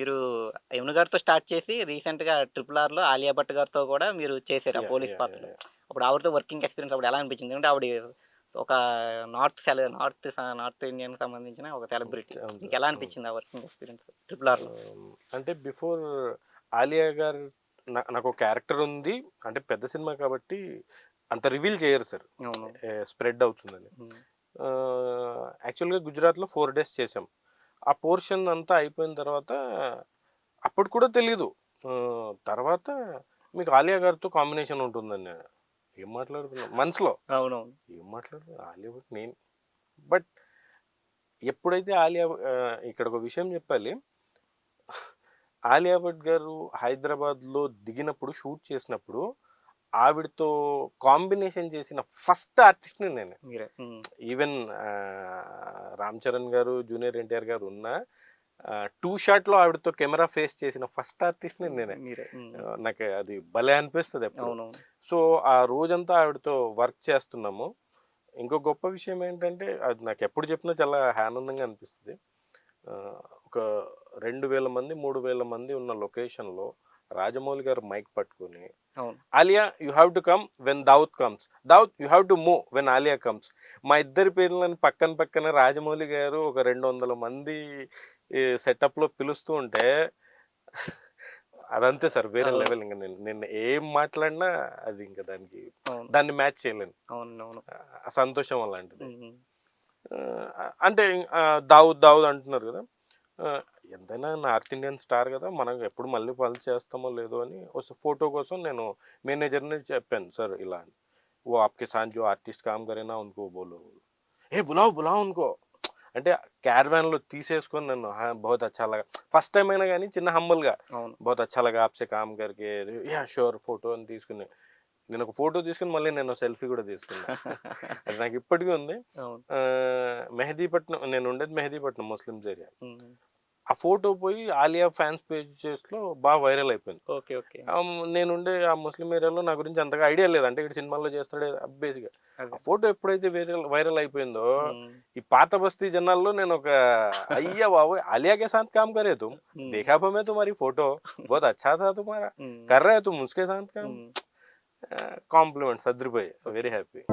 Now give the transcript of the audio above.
భాను గారితో స్టార్ట్ చేసి రీసెంట్గా ట్రిపుల్ ఆర్లో ఆలియా భట్ గారితో కూడా మీరు చేశారు ఆ పోలీస్ పాత్రలో. అప్పుడు ఆవిడతో వర్కింగ్ ఎక్స్పీరియన్స్ అప్పుడు ఎలా అనిపించింది? అంటే ఆవిడ ఒక నార్త్ సెల నార్త్ నార్త్ ఇండియన్ సంబంధించిన ఒక సెలబ్రిటీ. మీకు ఎలా. అనిపించింది ఆ వర్కింగ్ ఎక్స్పీరియన్స్ ట్రిపుల్ ఆర్లో అంటే బిఫోర్ ఆలియా గారు నా- నాకు ఒక క్యారెక్టర్ ఉంది. అంటే పెద్ద సినిమా కాబట్టి అంత రివీల్ చేయరు సార్. స్ప్రెడ్ అవుతుందని. యాక్చువల్గా గుజరాత్లో ఫోర్ డేస్ చేసాం ఆ పోర్షన్ అంతా అయిపోయిన తర్వాత అప్పుడు కూడా తెలీదు. ఆ, తర్వాత మీకు ఆలియా గారితో కాంబినేషన్ ఉంటుందని నేను ఏం మాట్లాడుతున్నా? మనసులో. అవునవును. ఏం మాట్లాడుతున్నా? ఆలియా భట్ నేను. బట్ ఎప్పుడైతే ఆలియా ఇక్కడ ఒక విషయం చెప్పాలి. ఆలియా భట్ గారు హైదరాబాద్లో దిగినప్పుడు షూట్ చేసినప్పుడు ఆవిడతో కాంబినేషన్ చేసిన ఫస్ట్ ఆర్టిస్ట్ని నేనే. ఈవెన్ రామ్ చరణ్ గారు జూనియర్ ఎన్టీఆర్ గారు ఉన్న టూ షాట్లో ఆవిడతో కెమెరా ఫేస్ చేసిన ఫస్ట్ ఆర్టిస్ట్ని నేనే. నాకు అది భలే అనిపిస్తుంది ఎప్పుడు. సో ఆ రోజంతా ఆవిడతో వర్క్ చేస్తున్నాము. ఇంకో గొప్ప విషయం ఏంటంటే అది నాకు ఎప్పుడు చెప్పినా చాలా ఆనందంగా అనిపిస్తుంది. ఒక రెండు వేల మంది మూడు వేల మంది ఉన్న లొకేషన్లో రాజమౌళి గారు మైక్ పట్టుకొని Alia you have to come when Dawood comes. Dawood you have to move when Alia comes. మా ఇద్దరి పేర్లను పక్కన పక్కన రాజమౌళి గారు ఒక రెండు వందల మంది సెటప్లో పిలుస్తూ ఉంటే అదంతే సార్ వేరే. లెవెల్ ఇంకా నేను నేను ఏం మాట్లాడినా అది ఇంకా దానికి దాన్ని మ్యాచ్ చేయలేను. సంతోషం అలాంటిది. అంటే దావుద్ దావుద్ అంటున్నారు కదా. ఎంతైనా నార్త్ ఇండియన్ స్టార్ కదా! మనం ఎప్పుడు మళ్ళీ పని చేస్తామో లేదో అని ఒక ఫోటో కోసం నేను మేనేజర్ని చెప్పాను సార్ ఇలా అని. ఓ ఆప్కే సాన్ జో ఆర్టిస్ట్ కామ్ కరేనా ఉనుకో బోలో ఏ బులావ్ బులావ్ ఉనుకో. అంటే క్యారవాన్లో తీసేసుకొని నన్ను బహుత్ అచ్చాలగా ఫస్ట్ టైం అయినా కానీ చిన్న హంబల్గా బహుత్ అచ్చాలగా ఆప్సే కామ్ కరికే యా షూర్ ఫోటో అని తీసుకుని నేను ఒక ఫోటో తీసుకుని మళ్ళీ నేను సెల్ఫీ కూడా తీసుకున్నాను అది నాకు ఇప్పటికీ ఉంది. మెహదీపట్నం నేను ఉండేది మెహదీపట్నం ముస్లిమ్స్ ఏరియా. ఆ ఫోటో పోయి ఆలియా ఫ్యాన్స్ పేజెస్లో బాగా వైరల్ అయిపోయింది ఓకే ఓకే ఆ, నేనుండే ఆ ముస్లిం ఏరియాలో నా గురించి అంతగా ఐడియా లేదు అంటే ఇక్కడ సినిమాల్లో చేస్తాడే బేసిక్గా అదే ఆ ఫోటో ఎప్పుడైతే వైరల్ వైరల్ అయిపోయిందో ఉమ్, ఈ పాత బస్తీ జనాల్లో నేను ఒక అయ్యా బాబు आलिया के साथ काम करे तुम ఉమ్, देखा तो मैं तुम्हारी फोटो बहुत अच्छा था तुम्हारा ఉమ్, कर रहे तुम उसके साथ काम ఉమ్. Compliments అదిరిపోయి very happy